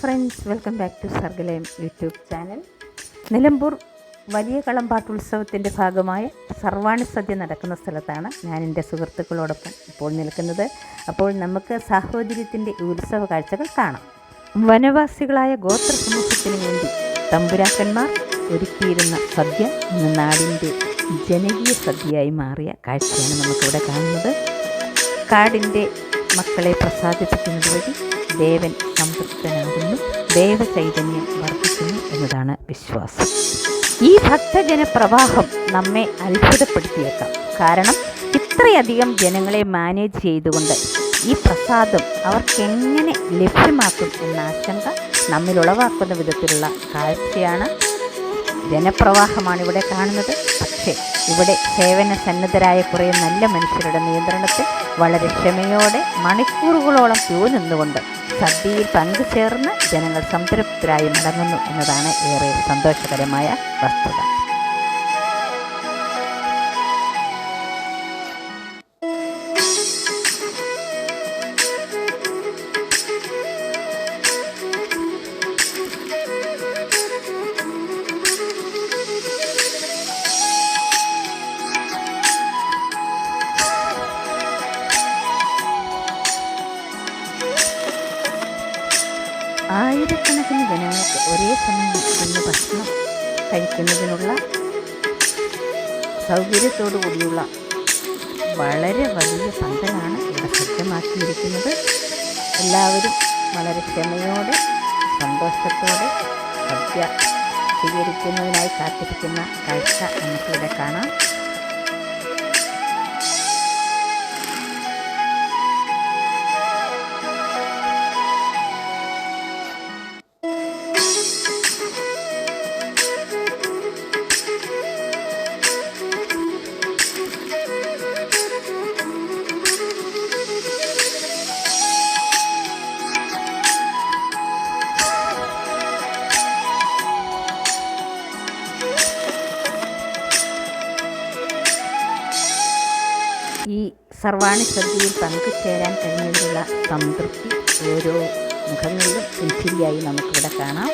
Friends welcome back to Sargalayam YouTube channel. Nilambur വലിയ കളമ്പാട്ടുത്സവത്തിന്റെ ഭാഗമായ സർവാണി സദ്യ നടക്കുന്ന സ്ഥലത്താണ് ഞാൻ എന്റെ സുഹൃത്തുക്കളോടൊപ്പം ഇപ്പോൾ നിൽക്കുന്നത്. അപ്പോൾ നമുക്ക് സാഹോദര്യത്തിന്റെ ഉത്സവ കാഴ്ചകൾ കാണാം. വനവാസികളായ ഗോത്ര സമൂഹത്തിന് വേണ്ടി തമ്പുരാക്കന്മാർ ഒരുക്കിയിരുന്ന സദ്യ ഇന്ന് നാടിന്റെ ജനകീയ സദ്യയായി മാറിയ കാഴ്ചയാണ് നമുക്കിവിടെ കാണുന്നത്. കാടിന്റെ മക്കളെ പ്രസാദിപ്പിക്കുന്നത് വഴി ദേവൻ ദേവചൈതന്യം വർദ്ധിക്കുന്നു എന്നതാണ് വിശ്വാസം. ഈ ഭക്തജന പ്രവാഹം നമ്മെ അത്ഭുതപ്പെടുത്തിയേക്കാം. കാരണം ഇത്രയധികം ജനങ്ങളെ മാനേജ് ചെയ്തുകൊണ്ട് ഈ പ്രസാദം അവർക്കെങ്ങനെ ലഭ്യമാക്കും എന്ന ആശങ്ക നമ്മിൽ ഉളവാക്കുന്ന വിധത്തിലുള്ള കാഴ്ചയാണ് ജനപ്രവാഹമാണ് ഇവിടെ കാണുന്നത്. പക്ഷേ ഇവിടെ സേവന സന്നദ്ധരായ കുറേ നല്ല മനുഷ്യരുടെ നിയന്ത്രണത്തിൽ വളരെ ക്ഷമയോടെ മണിക്കൂറുകളോളം ക്യൂ നിന്നുകൊണ്ട് സദ്യയിൽ പങ്കുചേർന്ന് ജനങ്ങൾ സംതൃപ്തരായി മടങ്ങുന്നു എന്നതാണ് ഏറെ സന്തോഷകരമായ വസ്തുത. ആയിരക്കണക്കിന് ജനങ്ങൾക്ക് ഒരേ സമയം ഇരുന്ന് ഭക്ഷണം കഴിക്കുന്നതിനുള്ള സൗകര്യത്തോടു കൂടിയുള്ള വളരെ വലിയ പന്തലാണ് ഇവിടെ സജ്ജമാക്കിയിരിക്കുന്നത്. എല്ലാവരും വളരെ ക്ഷമയോടെ സന്തോഷത്തോടെ സദ്യ സ്വീകരിക്കുന്നതിനായി കാത്തിരിക്കുന്ന കാഴ്ച നമുക്കിവിടെ കാണാം. സർവാണി സദ്യയിൽ പങ്കുചേരാൻ കഴിഞ്ഞതിലുള്ള സംതൃപ്തി ഓരോ മുഖങ്ങളിലും പുഞ്ചിരിയായി നമുക്കിവിടെ കാണാം.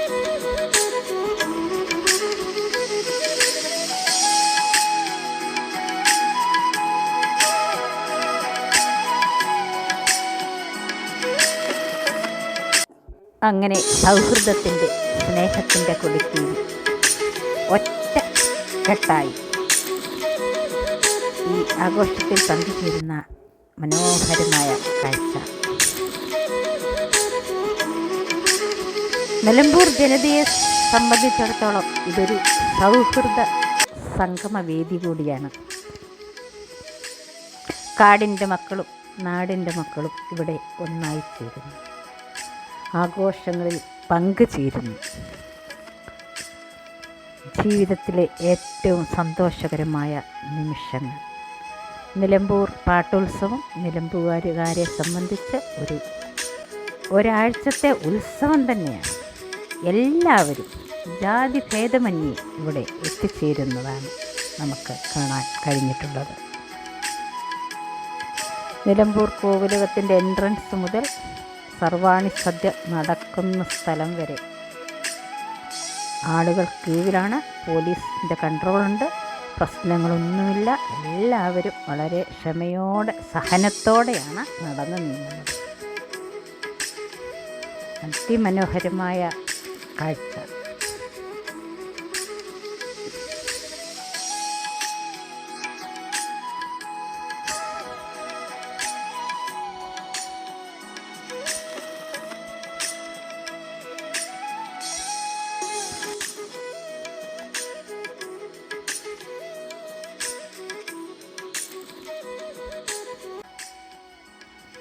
അങ്ങനെ സൗഹൃദത്തിന്റെ സ്നേഹത്തിന്റെ കൊടുക്കീഴ് ഒറ്റ കെട്ടായി. ഈ ആഘോഷത്തിൽ പങ്കുചേരുന്ന മനോഹരമായ കാഴ്ച. നിലമ്പൂർ ജനതയെ സംബന്ധിച്ചിടത്തോളം ഇതൊരു സൗഹൃദ സംഗമവേദി കൂടിയാണ്. കാടിന്റെ മക്കളും നാടിന്റെ മക്കളും ഇവിടെ ഒന്നായി ചേരുന്നു ആഘോഷങ്ങളിൽ പങ്കുചേരുന്നു. ജീവിതത്തിലെ ഏറ്റവും സന്തോഷകരമായ നിമിഷങ്ങൾ. നിലമ്പൂർ പാട്ടുത്സവം നിലമ്പൂരുകാരെ സംബന്ധിച്ച് ഒരു ഒരാഴ്ചത്തെ ഉത്സവം തന്നെയാണ്. എല്ലാവരും ജാതി ഭേദമന്യേ ഇവിടെ എത്തിച്ചേരുന്നതാണ് നമുക്ക് കാണാൻ കഴിഞ്ഞിട്ടുള്ളത്. നിലമ്പൂർ കോവിലകത്തിന്റെ എൻട്രൻസ് മുതൽ സർവാണി സദ്യ നടക്കുന്ന സ്ഥലം വരെ. ആളുകൾ ക്യൂവിലാണ് പോലീസിന്റെ കൺട്രോളുണ്ട്. പ്രശ്നങ്ങളൊന്നുമില്ല. എല്ലാവരും വളരെ ക്ഷമയോടെ സഹനത്തോടെയാണ് നടന്നു നീങ്ങുന്നത്. അതിമനോഹരമായ കാഴ്ച.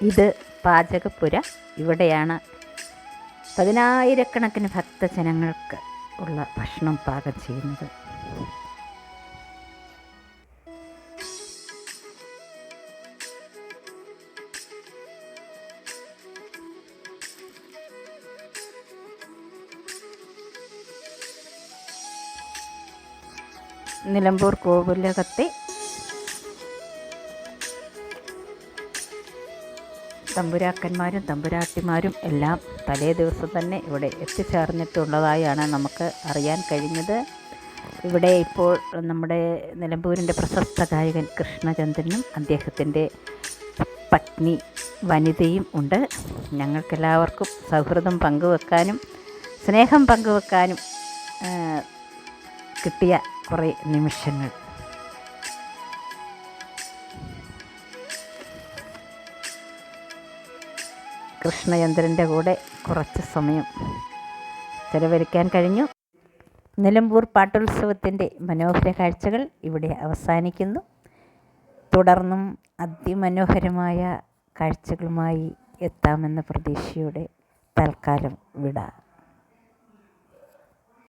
ഇത് പാചകപ്പുര ഇവിടെയാണ്. പതിനായിരക്കണക്കിന് ഭക്തജനങ്ങൾക്ക് ഉള്ള ഭക്ഷണം പാകം ചെയ്യുന്നത്. നിലമ്പൂർ കോവിലകത്തെ തമ്പുരാക്കന്മാരും തമ്പുരാട്ടിമാരും എല്ലാം തലേ ദിവസം തന്നെ ഇവിടെ എത്തിച്ചേർന്നിട്ടുള്ളതായാണ് നമുക്ക് അറിയാൻ കഴിഞ്ഞത്. ഇവിടെ ഇപ്പോൾ നമ്മുടെ നിലമ്പൂരിന്റെ പ്രശസ്ത ഗായകൻ കൃഷ്ണചന്ദ്രനും അദ്ദേഹത്തിന്റെ പത്നി വനിതയും ഉണ്ട്. ഞങ്ങൾക്കെല്ലാവർക്കും സൗഹൃദം പങ്കുവെക്കാനും സ്നേഹം പങ്കുവെക്കാനും കിട്ടിയ കുറേ നിമിഷങ്ങൾ. കൃഷ്ണചന്ദ്രന്റെ കൂടെ കുറച്ച് സമയം ചെലവഴിക്കാൻ കഴിഞ്ഞു. നിലമ്പൂർ പാട്ടുത്സവത്തിന്റെ മനോഹര കാഴ്ചകൾ ഇവിടെ അവസാനിക്കുന്നു. തുടർന്നും അതിമനോഹരമായ കാഴ്ചകളുമായി എത്താമെന്ന പ്രതീക്ഷയോടെ തൽക്കാലം വിടാം.